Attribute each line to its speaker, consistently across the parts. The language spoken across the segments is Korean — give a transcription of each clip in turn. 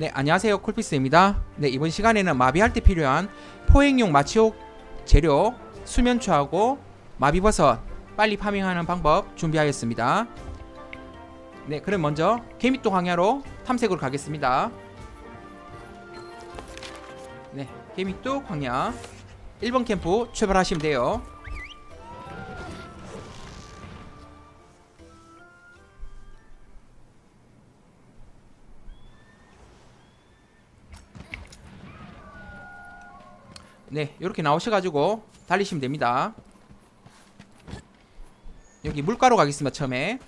Speaker 1: 네, 안녕하세요. 쿨피스입니다. 네, 이번 시간에는 마비할 때 필요한 포획용 마취옥 재료, 수면초하고 마비버섯 빨리 파밍하는 방법 준비하였습니다. 네, 그럼 먼저 개미또 광야로 탐색으로 가겠습니다. 네, 개미또 광야 1번 캠프 출발하시면 돼요. 네, 이렇게 나오셔가지고 달리시면 됩니다. 여기 물가로 가겠습니다. 처음에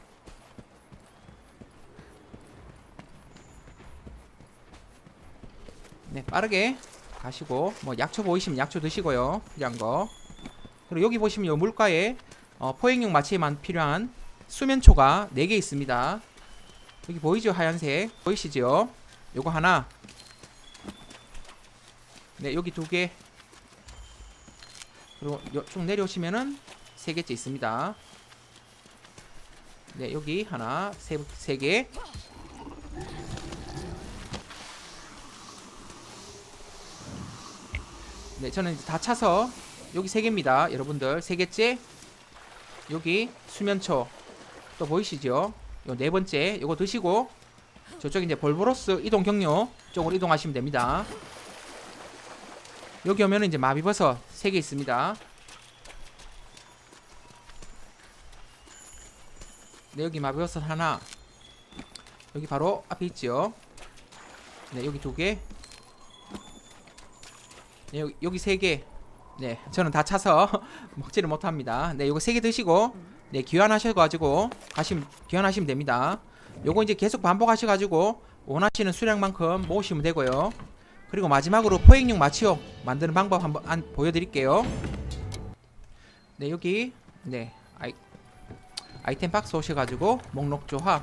Speaker 1: 네, 빠르게 가시고 뭐 약초 보이시면 약초 드시고요. 필요한 거. 그리고 여기 보시면 요 물가에 어, 포획용 마취에만 필요한 수면초가 4개 있습니다. 여기 보이죠? 하얀색. 보이시죠? 요거 하나. 네, 여기 두 개. 그리고 요- 쭉 내려오시면은 세 개째 있습니다. 네, 여기 하나, 세, 세 개. 네, 저는 이제 다 차서 여기 세 개입니다. 여러분들 세 개째 여기 수면초 또 보이시죠? 요 네 번째 요거 드시고 저쪽 이제 볼보로스 이동 경로 쪽으로 이동하시면 됩니다. 여기 오면은 이제 마비버섯 세개 있습니다. 네 여기 마비버섯 하나 여기 바로 앞에 있죠. 네 여기 두 개. 네 여기, 여기 세 개. 네 저는 다 차서 먹지를 못합니다. 네 요거 세 개 드시고 네 귀환하셔가지고 가시면 귀환하시면 됩니다. 요거 이제 계속 반복하셔가지고 원하시는 수량만큼 모으시면 되고요. 그리고 마지막으로 포획용 마취용 만드는 방법 한번 안 보여드릴게요. 네 여기 네 아이 아이템 박스 오셔가지고 목록 조합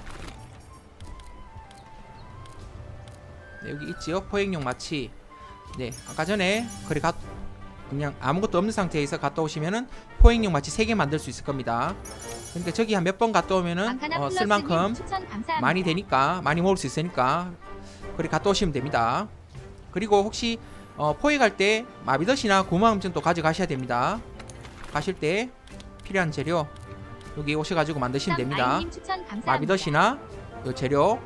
Speaker 1: 네, 여기 있지요 포획용 마취 네 아까 전에 그래 가 그냥 아무것도 없는 상태에서 갔다 오시면은 포획용 마취 3개 만들 수 있을 겁니다. 그러니까 저기 한 몇 번 갔다 오면은
Speaker 2: 안카나
Speaker 1: 어,
Speaker 2: 플러스님
Speaker 1: 쓸 만큼
Speaker 2: 추천 감사합니다.
Speaker 1: 많이 되니까 많이 모을 수 있으니까 그래 갔다 오시면 됩니다. 그리고 혹시 어, 포획 할 때 마비덧이나 고마움증도 가져가셔야 됩니다. 가실 때 필요한 재료 여기 오셔가지고 만드시면 됩니다. 마비덧이나 요 재료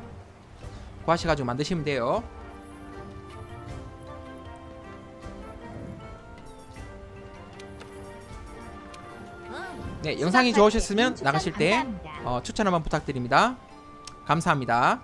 Speaker 1: 구하셔가지고 만드시면 돼요. 네, 영상이 좋으셨으면 나가실 때. 어, 추천 한번 부탁드립니다. 감사합니다.